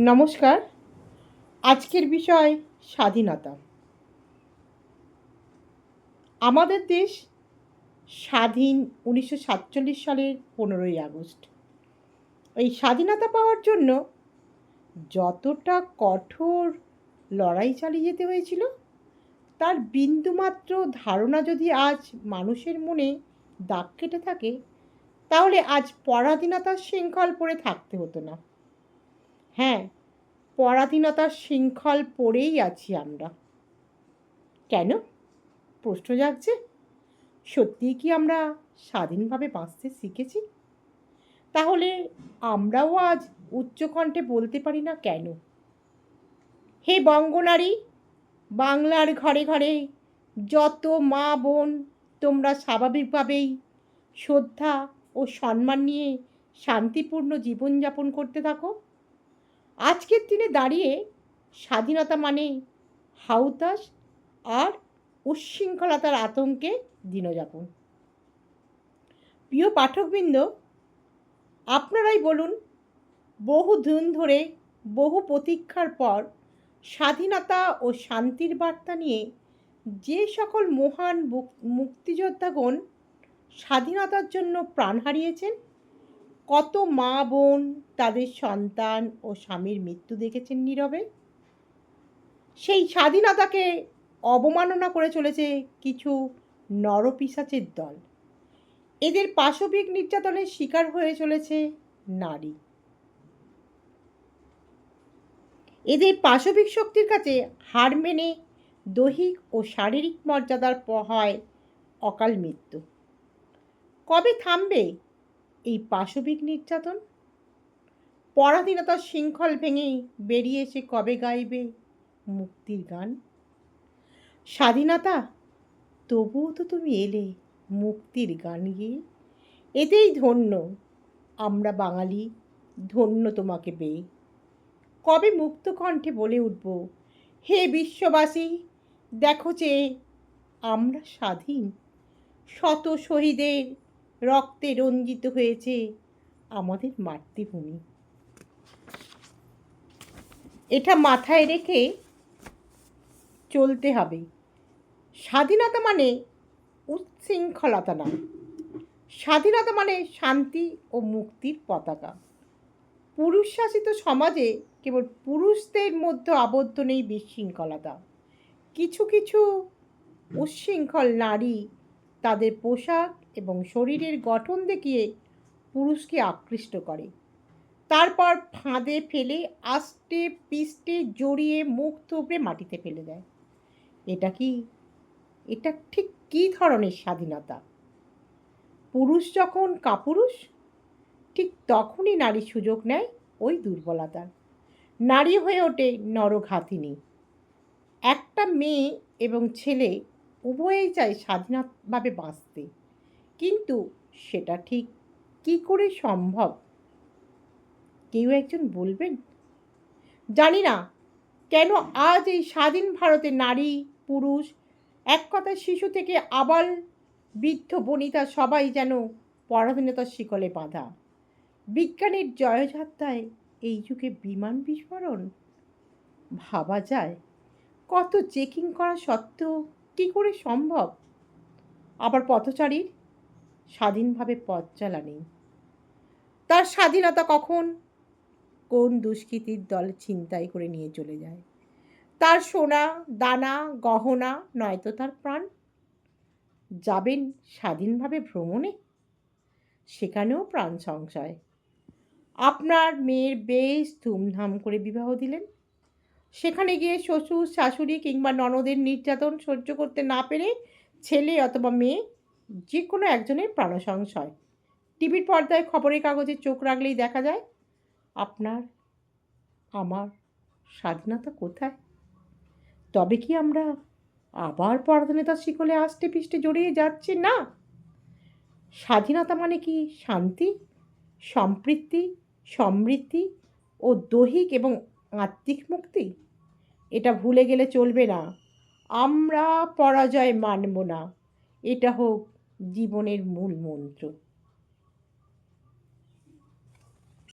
নমস্কার। আজকের বিষয় স্বাধীনতা। আমাদের দেশ স্বাধীন উনিশশো সাতচল্লিশ সালের পনেরোই আগস্ট। এই স্বাধীনতা পাওয়ার জন্য যতটা কঠোর লড়াই চালিয়ে যেতে হয়েছিল, তার বিন্দুমাত্র ধারণা যদি আজ মানুষের মনে দাগ কেটে থাকে, তাহলে আজ পরাধীনতার শৃঙ্খল পরে থাকতে হতো না। হ্যাঁ পরাধীনতার শৃঙ্খল পড়েই আছি আমরা। কেন? প্রশ্ন জাগছে। সত্যিই কি আমরা স্বাধীনভাবে বাঁচতে শিখেছি? তাহলে আমরাও আজ উচ্চকণ্ঠে বলতে পারি না কেন? হে বঙ্গনারী, বাংলার ঘরে ঘরে যত মা বোন, তোমরা স্বাভাবিকভাবেই শ্রদ্ধা ও সম্মান নিয়ে শান্তিপূর্ণ জীবনযাপন করতে থাকো। আজকের দিনে দাঁড়িয়ে স্বাধীনতা মানে হাউতাস আর উচ্ছৃঙ্খলতার আতঙ্কে দিনযাপন। প্রিয় পাঠকবৃন্দ, আপনারাই বলুন, বহু দিন ধরে, বহু প্রতীক্ষার পর স্বাধীনতা ও শান্তির বার্তা নিয়ে যে সকল মহান মুক্তিযোদ্ধাগণ স্বাধীনতার জন্য প্রাণ হারিয়েছেন কত মা বোন তাদের সন্তান ও স্বামীর মৃত্যু দেখেছেন নীরবে? সেই স্বাধীনতাকে অবমাননা করে চলেছে কিছু নরপিসাচের দল। এদের পাশবিক নির্যাতনের শিকার হয়ে চলেছে নারী। এদের পাশবিক শক্তির কাছে হার মেনে দৈহিক ও শারীরিক মর্যাদার হয় অকাল মৃত্যু। কবে থামবে এই পাশবিক নির্যাতন? পরাধীনতার শৃঙ্খল ভেঙেই বেরিয়ে এসে কবে গাইবে মুক্তির গান? স্বাধীনতা? তবুও তো তুমি এলে মুক্তির গান গিয়ে। এতেই ধন্য আমরা বাঙালি, ধন্য তোমাকে পেয়ে। কবে মুক্ত কণ্ঠে বলে উঠব, হে বিশ্ববাসী, দেখো যে আমরা স্বাধীন, শত শহীদের রক্তে রঞ্জিত হয়েছে আমাদের মাতৃভূমি। এটা মাথায় রেখে চলতে হবে। স্বাধীনতা মানে উচ্ছৃঙ্খলতা না। স্বাধীনতা মানে শান্তি ও মুক্তির পতাকা। পুরুষ শাসিত সমাজে কেবল পুরুষদের মধ্যে আবদ্ধ নেই বিশৃঙ্খলতা। কিছু কিছু উচ্ছৃঙ্খল নারী তাদের পোশাক এবং শরীরের গঠন দেখিয়ে পুরুষকে আকৃষ্ট করে। তারপর ফাঁদে ফেলে আস্তে পিষ্টে জড়িয়ে মুখ থুবড়ে মাটিতে ফেলে দেয়। এটা কি? এটা ঠিক কী ধরনের স্বাধীনতা? পুরুষ যখন কাপুরুষ, ঠিক তখনই নারী সুযোগ নেয় ওই দুর্বলতার। নারী হয়ে ওঠে নরঘাতিনী। একটা মেয়ে এবং ছেলে উভয়েই চায় স্বাধীনভাবে বাঁচতে। কিন্তু সেটা ঠিক কি করে সম্ভব? কেউ একজন বলবেন, জানি না, কেন আজ এই স্বাধীন ভারতে নারী, পুরুষ, এক কথায় শিশু থেকে আবাল বৃদ্ধ বনিতা সবাই যেন পরাধীনতার শিকলে বাঁধা। বিজ্ঞানের জয়যাত্রায় এই যুগে বিমান বিস্ফোরণ? ভাবা যায়, কত চেকিং করা সত্ত্বেও কী করে সম্ভব? আবার পথচারীর স্বাধীনভাবে পথ চলা নেই তার স্বাধীনতা কখন? কোন দুষ্কৃতির দল ছিনতাই করে নিয়ে চলে যায়? তার সোনা, দানা, গহনা নয়তো তার প্রাণ? যাবেন স্বাধীনভাবে ভ্রমণে? সেখানেও প্রাণ সংশয়। আপনার মেয়ের বেশ ধুমধাম করে বিবাহ দিলেন। সেখানে গিয়ে শ্বশুর, শাশুড়ি কিংবা ননদের নির্যাতন সহ্য করতে না পেরে ছেলে অথবা মেয়ে যে কোনো একজনের প্রাণসংশয়। টিভির পর্দায় খবরের কাগজে চোখ রাখলেই দেখা যায়, আপনার, আমার স্বাধীনতা কোথায়? তবে কি আমরা আবার পরাধীনতার শিকলে আষ্টে পিষ্টে জড়িয়ে যাচ্ছি? না। স্বাধীনতা মানে কি? শান্তি সম্পৃক্তি সমৃদ্ধি ও দৈহিক এবং আত্মিক মুক্তি? এটা ভুলে গেলে চলবে না। আমরা পরাজয় মানব না। এটা হোক জীবনের মূল মন্ত্র